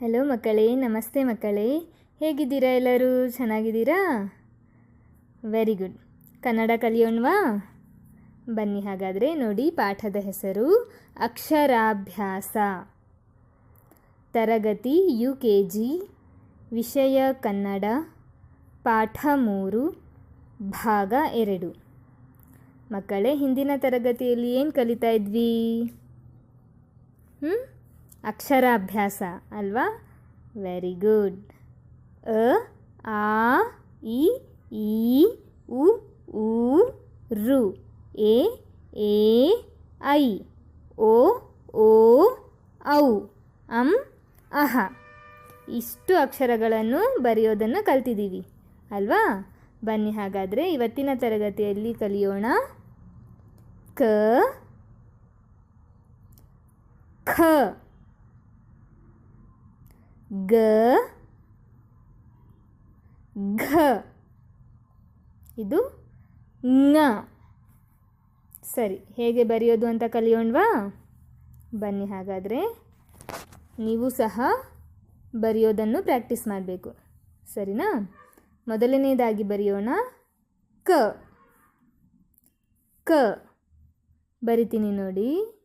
Hello ಮಕ್ಕಳೇ. ನಮಸ್ತೆ ಮಕ್ಕಳೇ. ಹೇಗಿದ್ದೀರಾ ಎಲ್ಲರೂ? ಚೆನ್ನಾಗಿದ್ದೀರಾ? ವೆರಿ ಗುಡ್ ಕನ್ನಡ ಕಲಿಯೋಣವಾ? ಬನ್ನಿ ಹಾಗಾದರೆ ನೋಡಿ ಪಾಠದ ಹೆಸರು ಅಕ್ಷರಾಭ್ಯಾಸ. ತರಗತಿ ಯು ಕೆ ಜಿ ವಿಷಯ ಕನ್ನಡ, ಪಾಠ ಮೂರು, ಭಾಗ ಎರಡು. ಮಕ್ಕಳೇ, ಹಿಂದಿನ ತರಗತಿಯಲ್ಲಿ ಏನು ಕಲಿತಾ ಇದ್ವಿ? ಹ್ಞೂ ಅಕ್ಷರಾಭ್ಯಾಸ ಅಲ್ವಾ? ವೆರಿ ಗುಡ್ ಅ, ಆ, ಇ, ಈ, ಉ ಊ ರು, ಎ ಎ, ಐ, ಓ ಓ, ಔ, ಅಂ, ಅಹ. ಇಷ್ಟು ಅಕ್ಷರಗಳನ್ನು ಬರೆಯೋದನ್ನು ಕಲ್ತಿದ್ದೀವಿ. ಅಲ್ವಾ? ಬನ್ನಿ ಹಾಗಾದರೆ ಇವತ್ತಿನ ತರಗತಿಯಲ್ಲಿ ಕಲಿಯೋಣ. ಕ, ಖ. ಗ, ಘ. ಇದು ಙ ಸರಿ, ಹೇಗೆ ಬರೆಯೋದು ಅಂತ ಕಲಿಯೋಣವಾ? ಬನ್ನಿ ಹಾಗಾದರೆ. ನೀವು ಸಹ ಬರೆಯೋದನ್ನು ಪ್ರಾಕ್ಟೀಸ್ ಮಾಡಬೇಕು. ಸರಿನಾ? ಮೊದಲನೇದಾಗಿ ಬರೆಯೋಣ. ಕ. ಕ. ಬರಿತೀನಿ ನೋಡಿ.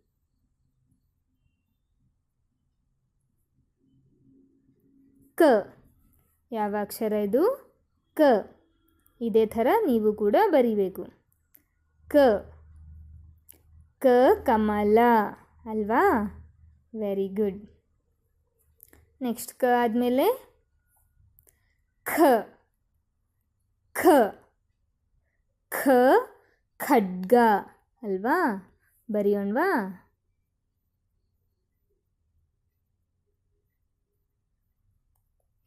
ಕ. ಯಾವ ಅಕ್ಷರ ಇದು? ಕ. ಇದೇ ಥರ ನೀವು ಕೂಡ ಬರಿಬೇಕು. ಕ. ಕ ಕಮಲ. ಅಲ್ವಾ? ವೆರಿ ಗುಡ್ ನೆಕ್ಸ್ಟ್ ಕ ಆದಮೇಲೆ ಖ. ಖ. ಖ ಖಡ್ಗ. ಅಲ್ವಾ? ಬರೆಯೋಣವಾ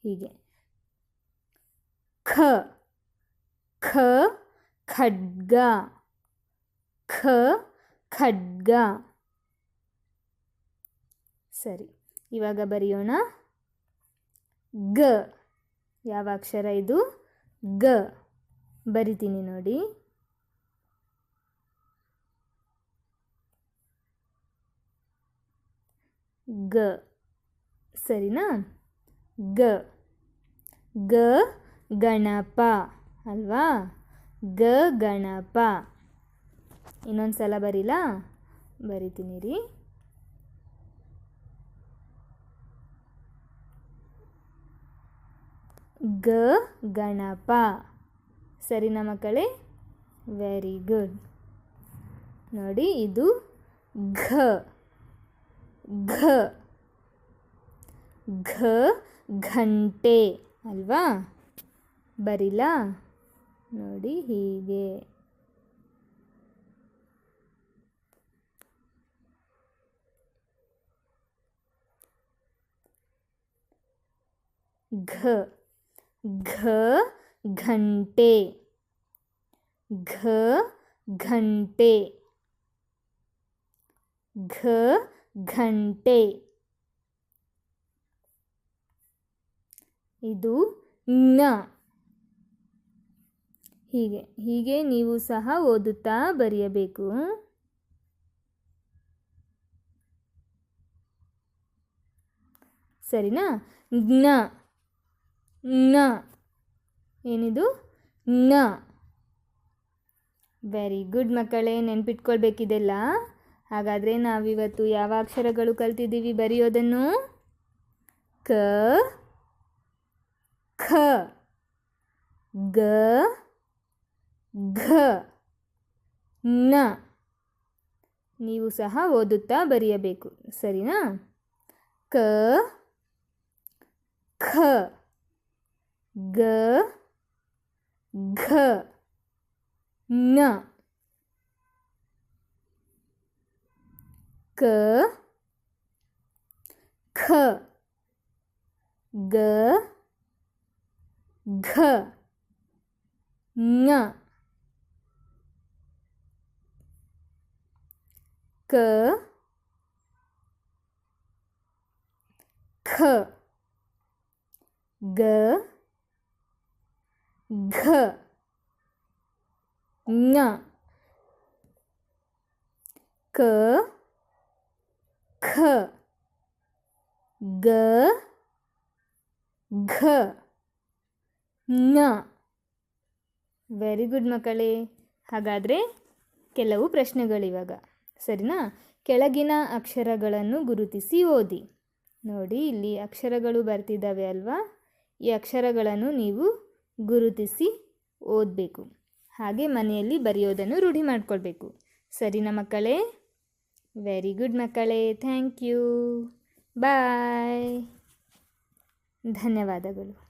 ಹೀಗೆ. ಖ ಖ, ಖಡ್ಗ. ಖ, ಖಡ್ಗ. ಸರಿ, ಇವಾಗ ಬರೆಯೋಣ. ಗ, ಯಾವ ಅಕ್ಷರ ಇದು? ಗ. ಬರಿತೀನಿ ನೋಡಿ. ಗ. ಸರಿನಾ? ಗ. ಗ, ಗಣಪ. ಅಲ್ವಾ? ಗ, ಗಣಪ. ಇನ್ನೊಂದು ಸಲ ಬರೀಲ. ಬರಿತೀನಿ ರೀ. ಗ, ಗಣಪ. ಸರಿನಾ ಮಕ್ಕಳೇ? Very good. ನೋಡಿ, ಇದು ಘ. ಘ. ಘ, ಘಂಟೆ. ಅಲ್ವಾ? ಬರಿಲಾ? ನೋಡಿ ಹೀಗೆ. ಘ. ಘ ಘಂಟೆ. ಘ ಘಂಟೆ. ಘ ಘಂಟೆ. ಇದು ನ. ಹೀಗೆ ಹೀಗೆ ನೀವು ಸಹ ಓದುತ್ತಾ ಬರೆಯಬೇಕು. ಸರಿನಾ? ಜ್ಞ. ನ. ಏನಿದು? ನ. ವೆರಿ ಗುಡ್ ಮಕ್ಕಳೇ, ನೆನ್ಪಿಟ್ಕೊಳ್ಬೇಕಿದೆಲ್ಲ. ಹಾಗಾದರೆ ನಾವಿವತ್ತು ಯಾವ ಅಕ್ಷರಗಳು ಕಲ್ತಿದ್ದೀವಿ ಬರೆಯೋದನ್ನು? ಕ. ಖ ಗ ಘ. ನ. ನೀವು ಸಹ ಓದುತ್ತಾ ಬರೆಯಬೇಕು. ಸರಿನಾ? ಕ. ಖ. ಗ. ಘ. ನ. ಕ. ಖ. ಗ. ಘ ङ. ಕ ಖ ಗ ಘ ङ. ಕ ಖ ಗ ಘ ನ. ವೆರಿ ಗುಡ್ ಮಕ್ಕಳೇ. ಹಾಗಾದರೆ ಕೆಲವು ಪ್ರಶ್ನೆಗಳಿವಾಗ. ಸರಿನಾ? ಕೆಳಗಿನ ಅಕ್ಷರಗಳನ್ನು ಗುರುತಿಸಿ ಓದಿ. ನೋಡಿ, ಇಲ್ಲಿ ಅಕ್ಷರಗಳು ಬರ್ತಿದ್ದಾವೆ ಅಲ್ವಾ? ಈ ಅಕ್ಷರಗಳನ್ನು ನೀವು ಗುರುತಿಸಿ ಓದಬೇಕು. ಹಾಗೆ ಮನೆಯಲ್ಲಿ ಬರೆಯೋದನ್ನು ರೂಢಿ ಮಾಡಿಕೊಳ್ಬೇಕು. ಸರಿನಾ ಮಕ್ಕಳೇ? ವೆರಿ ಗುಡ್ ಮಕ್ಕಳೇ. ಥ್ಯಾಂಕ್ ಯು ಬಾಯ್ ಧನ್ಯವಾದಗಳು.